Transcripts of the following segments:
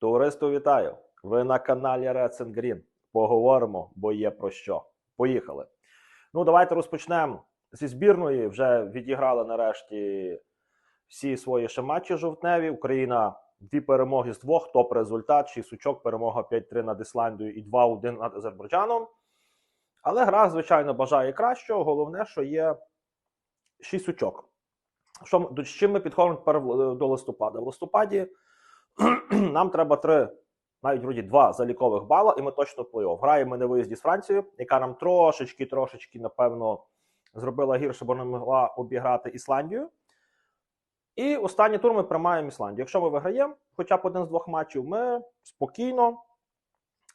Товариство вітаю! Ви на каналі Reds and Green. Поговоримо, бо є про що. Поїхали. Ну, давайте розпочнемо зі збірної. Вже відіграли нарешті всі свої ще матчі жовтневі. Україна дві перемоги з двох, топ результат, 6 очок, перемога 5-3 над Ісландією і 2-1 над Азербайджаном. Але гра, звичайно, бажає кращого. Головне, що є 6 очок. Що, до- чим ми підходимо до листопада? В листопаді нам треба три, навіть вроді два залікових бала, і ми точно в плей-офф. Граємо ми на виїзді з Францією, яка нам трошечки, трошечки, напевно, зробила гірше, бо не могла обіграти Ісландію. І останній тур ми приймаємо Ісландію. Якщо ми виграємо хоча б один з двох матчів, ми спокійно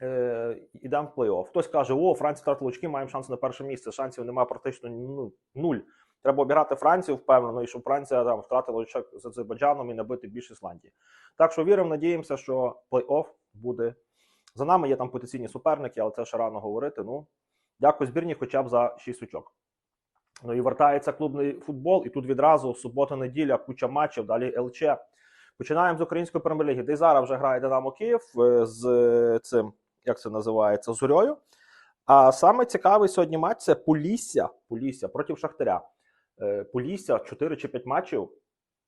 е, йдемо в плей-офф. Хтось каже, о, Франція втратила очки, маємо шанс на перше місце. Шансів немає практично ну, нуль. Треба обіграти Францію впевнено, і щоб Франція там втратила очок з Азербайджаном і набити більше Ісландії. Так що віримо, надіємося, що плей-офф буде за нами. Є там потенційні суперники, але це ще рано говорити. Ну, дякую збірні, хоча б за 6 очок. Ну і вертається клубний футбол, і тут відразу субота-неділя, куча матчів, далі ЛЧ. Починаємо з української прем'єр-ліги, де зараз вже грає Динамо Київ е, з цим, як це називається, Зорьою. А саме цікавий сьогодні матч це Полісся, Полісся проти Шахтаря. Е, Полісся 4 чи 5 матчів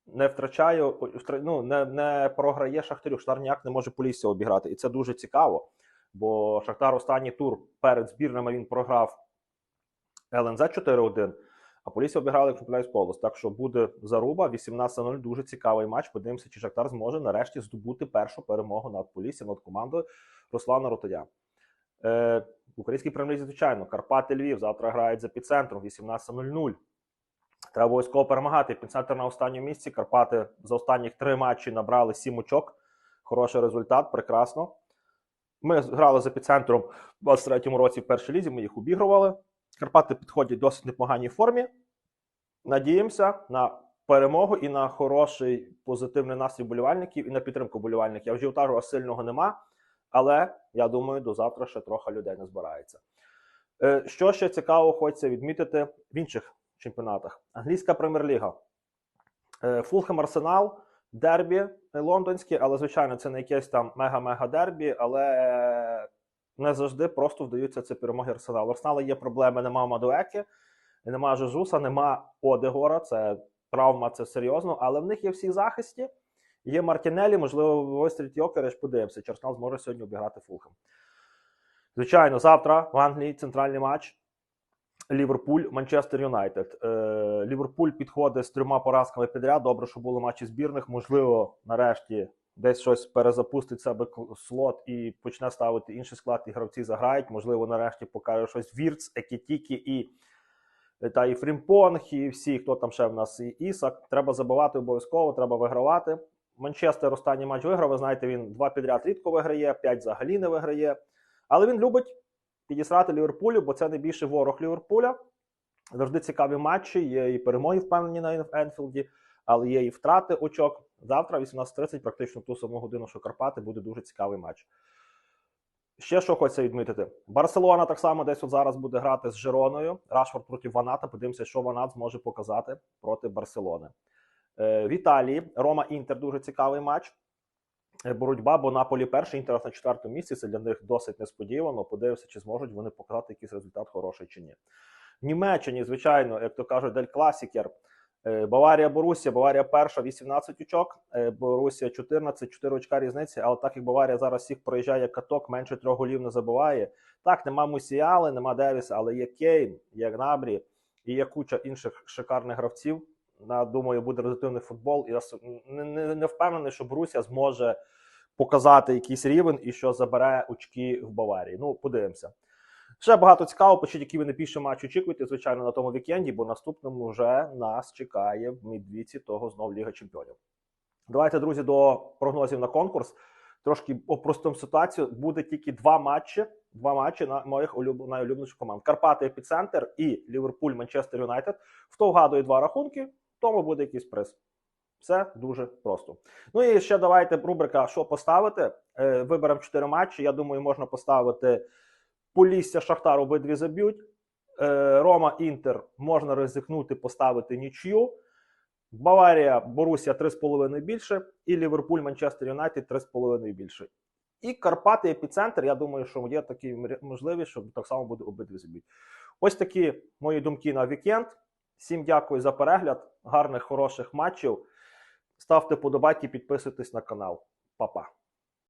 не втрачає, ну, не, не програє Шахтарю. Шахтар ніяк не може Полісся обіграти. І це дуже цікаво. Бо Шахтар останній тур перед збірними він програв ЛНЗ 4-1, а Полісся обіграли, як помиляюсь, Полос. Так що буде заруба 18-0. Дуже цікавий матч. Подивимося, чи Шахтар зможе нарешті здобути першу перемогу над Поліссям, над командою Руслана Ротодя. Е, в українській прем'єр звичайно, Карпати Львів завтра грають за підцентром 18.00. Треба обов'язково перемагати. Підцентр на останньому місці. Карпати за останніх три матчі набрали сім очок. Хороший результат, прекрасно. Ми грали за підцентром у 23-му році в першій лізі, ми їх обігрували. Карпати підходять в досить непоганій формі. Надіємося на перемогу і на хороший позитивний настрій болівальників і на підтримку болівальників. Ажіотажу сильного нема, але я думаю, до завтра ще трохи людей не збирається. Е, Що ще цікаво, хочеться відмітити в інших чемпіонатах. Англійська прем'єр-ліга. Е, Фулхем Арсенал, дербі лондонське, але, звичайно, це не якесь там мега-мега дербі, але е, не завжди просто вдаються це перемоги Арсеналу. Арсенала є проблеми, нема Мадуеки, нема Жежуса, нема Одегора. Це травма, це серйозно, але в них є всі захисті. Є Мартінелі, можливо, вистрілить Йокереш, подивимося, чи Арсенал зможе сьогодні обіграти Фулхем. Звичайно, завтра в Англії центральний матч. Ліверпуль, Манчестер Юнайтед. Е, Ліверпуль підходить з трьома поразками підряд. Добре, що були матчі збірних. Можливо, нарешті десь щось перезапустить себе слот і почне ставити інший склад, і гравці заграють. Можливо, нарешті покаже щось Вірц, Екітікі і та і Фрімпонг, і всі, хто там ще в нас і Ісак. Треба забивати обов'язково, треба вигравати. Манчестер останній матч виграв. Ви знаєте, він два підряд рідко виграє, п'ять взагалі не виграє. Але він любить підісрати Ліверпулю, бо це найбільший ворог Ліверпуля. Завжди цікаві матчі. Є і перемоги впевнені на Енфілді, але є і втрати очок. Завтра, 18.30, практично ту саму годину, що Карпати, буде дуже цікавий матч. Ще що хочеться відмітити: Барселона так само десь от зараз буде грати з Жироною. Рашфорд проти Ваната. Подивимося, що Ванат зможе показати проти Барселони. Е, в Італії Рома Інтер дуже цікавий матч. Е, Боротьба, бо Наполі перший, Інтер на четвертому місці. Це для них досить несподівано. Подивимося, чи зможуть вони показати якийсь результат хороший чи ні. В Німеччині, звичайно, як то кажуть, Дель Класікер. Е, Баварія Борусія, Баварія перша, 18 очок, е, Борусія 14, 4 очка різниці. Але так як Баварія зараз всіх проїжджає каток, менше трьох голів не забиває. Так, нема Мусіали, нема Девіса, але є Кейн, є Гнабрі і є куча інших шикарних гравців. На думаю, буде результативний футбол. І я не, не, не впевнений, що Борусія зможе показати якийсь рівень і що забере очки в Баварії. Ну, подивимося. Ще багато цікаво, пишіть, які ви найбільше матч очікуєте, звичайно, на тому вікенді, бо наступному вже нас чекає в мідвіці того знов Ліга Чемпіонів. Давайте, друзі, до прогнозів на конкурс. Трошки опростимо ситуацію. Буде тільки два матчі. Два матчі на моїх улюб... команд: Карпати Епіцентр і Ліверпуль Манчестер Юнайтед. Хто вгадує два рахунки, тому буде якийсь приз. Все дуже просто. Ну і ще давайте рубрика, що поставити. Е, виберемо 4 матчі. Я думаю, можна поставити Полісся Шахтар обидві заб'ють. Е, Рома Інтер можна ризикнути, поставити нічю. Баварія, Борусія 3,5 більше. І Ліверпуль, Манчестер Юнайтед 3,5 більше. І Карпати епіцентр. Я думаю, що є такі можливість, що так само буде обидві заб'ють. Ось такі мої думки на вікенд. Всім дякую за перегляд, гарних, хороших матчів. Ставте подобайки, підписуйтесь на канал. Па-па.